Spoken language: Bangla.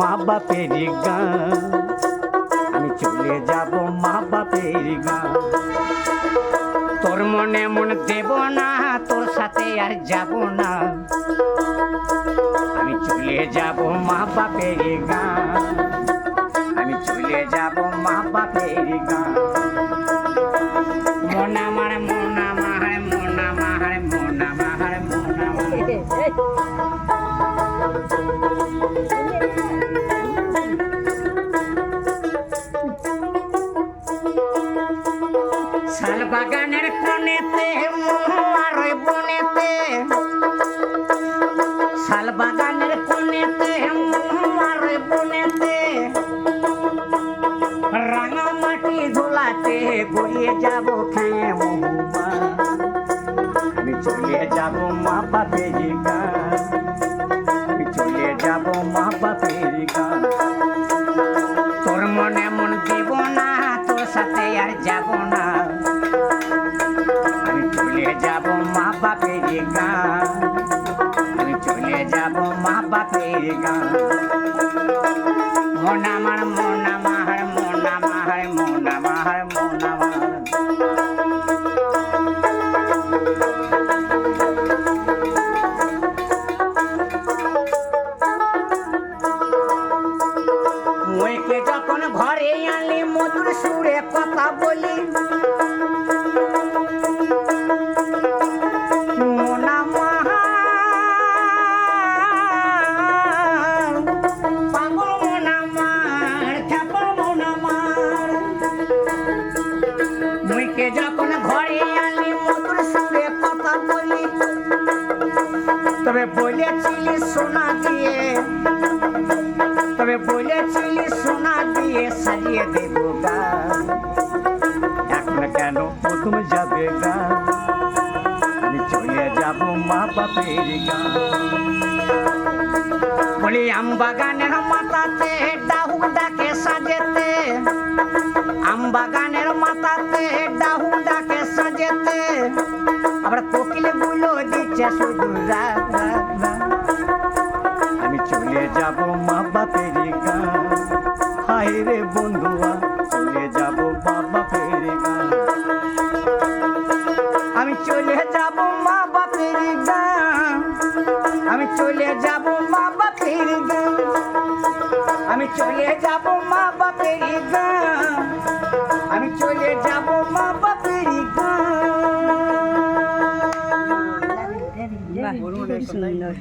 বাপের গান। আমি চলে যাব মা বাপের গান। তোর মনে মন দেব না, তোর সাথে আর যাব না। আমি চলে যাব মা বাপের গান। আমি চলে যাব মা বাপের গান। শাল বাগানের কোণেতে মনোয়ার বনেতে। শাল বাগানের কোণেতে মনোয়ার বনেতে। রাঙা মাটি ধুলাতে গড়িয়ে যাব খেয়ে মহুয়া। আমি চলে যাব মা বাপের গান গান চলে যাব মা বাপের গান মন আমার মন আমার মন আমার মন আমার মন আমার। যখন ঘরে আনলি, মধুর সুরে কথা বলি। তবে বলেছিলি, সোনা দিয়ে সাজিয়ে দেব এখন কেন প্রথম যাবে গান আমি চলে যাব মা বাপের গান বলি, আম বাগানের মাথাতে ডাহুক ডাকে সাজেতে। আম বাগানের মাথাতে ডাহুক ডাকে সাজেতে। আবার কোকিলগুলো দিচ্ছে শুধু রা রা রা আমি চলে যাব মা বাপের গান হায় রে বন্ধুয়া চলে যাব মা বাপের গান আমি চলে যাব মা বাপের গান আমি চলে যাব মা বাপের গান আমি চলে যাব মা বাপের গান আমি চলে যাব মা বাপের গান সুন্দর